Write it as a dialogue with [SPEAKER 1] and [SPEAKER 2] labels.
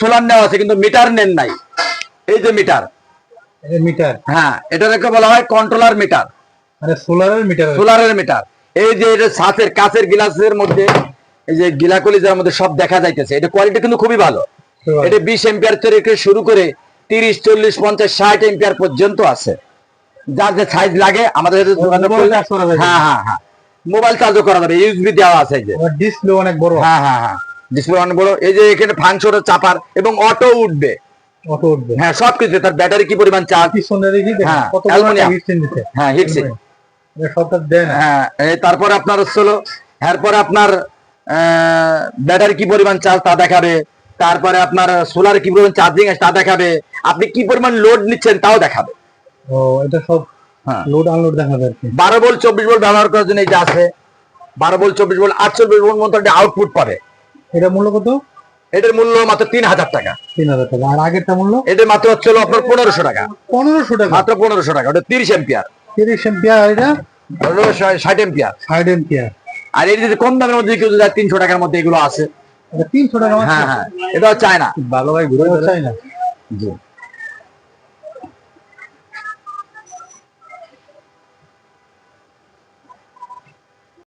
[SPEAKER 1] Solar নেওয়া আছে কিন্তু মিটার নেন নাই। এই যে মিটার।
[SPEAKER 2] মিটার।
[SPEAKER 1] হ্যাঁ এটাকে বলা হয় কন্ট্রোলার মিটার।
[SPEAKER 2] মানে সোলারের মিটার
[SPEAKER 1] সোলারের মিটার। এই যে এটা সাথের কাঁচের গ্লাসের মধ্যে এই যে গিলাকলিজার মধ্যে সব দেখা যাইতেছে। এটা কোয়ালিটি কিন্তু খুবই ভালো। এটা বিশ এম্পিয়ার থেকে শুরু করে তিরিশ চল্লিশ পঞ্চাশ ষাট এম্পিয়ার পর্যন্ত আছে। যার যে সাইজ লাগে আমাদের। হ্যাঁ হ্যাঁ হ্যাঁ। মোবাইল চার্জও করা যাবে ইউএসবি দেওয়া আছে যে।
[SPEAKER 2] ডিসপ্লে অনেক বড়।
[SPEAKER 1] হ্যাঁ হ্যাঁ হ্যাঁ। ডিসপ্লে বড়। এই যে এখানে ফাংশন চাপার এবং অটো উঠবে।
[SPEAKER 2] অটো উঠবে।
[SPEAKER 1] হ্যাঁ সব কিছু তার ব্যাটারি কি পরিমাণ চার্জ হ্যাঁ, হ্যাঁ হিটসিং
[SPEAKER 2] এটা
[SPEAKER 1] হ্যাঁ এই তারপরে আপনার হচ্ছে হলো এরপরে আপনার ব্যাটারি কি পরিমাণ চার্জ তা দেখাবে। তারপরে আপনার সোলার কি পরিমাণ চার্জিং আছে তা দেখাবে। আপনি কি পরিমাণ লোড নিচ্ছেন তাও দেখাবে।
[SPEAKER 2] ও এটা সব
[SPEAKER 1] হ্যাঁ।
[SPEAKER 2] লোড আনলোড দেখাবে
[SPEAKER 1] বারো ভোল্ট চব্বিশ ভোল্ট ব্যবহার করার জন্য এই যে আছে বারো ভোল্ট চব্বিশ ভোল্ট আটচল্লিশ ভোল্ট মতো আউটপুট পাবে।
[SPEAKER 2] এটা মূল্য কত?
[SPEAKER 1] এটার মূল্য মাত্র তিন হাজার টাকা।
[SPEAKER 2] তিন হাজার টাকা। আর আগেরটা মূল্য?
[SPEAKER 1] এটার মাত্র হচ্ছে আপনার পনেরোশো টাকা।
[SPEAKER 2] পনেরোশো টাকা।
[SPEAKER 1] মাত্র পনেরোশো টাকা ওটা তিরিশ এম্পিয়ার।
[SPEAKER 2] তিরিশ এম্পিয়ার এটা?
[SPEAKER 1] ষাট এম্পিয়ার।
[SPEAKER 2] ষাট এম্পিয়ার।
[SPEAKER 1] আর এর যদি কম দামের মধ্যে কেউ যদি তিনশো টাকার মধ্যে এগুলো আছে।
[SPEAKER 2] এটা তিনশো টাকা
[SPEAKER 1] হ্যাঁ হ্যাঁ এটা চায় না
[SPEAKER 2] ভালো ভাই ঘুরে চায় না
[SPEAKER 1] জি।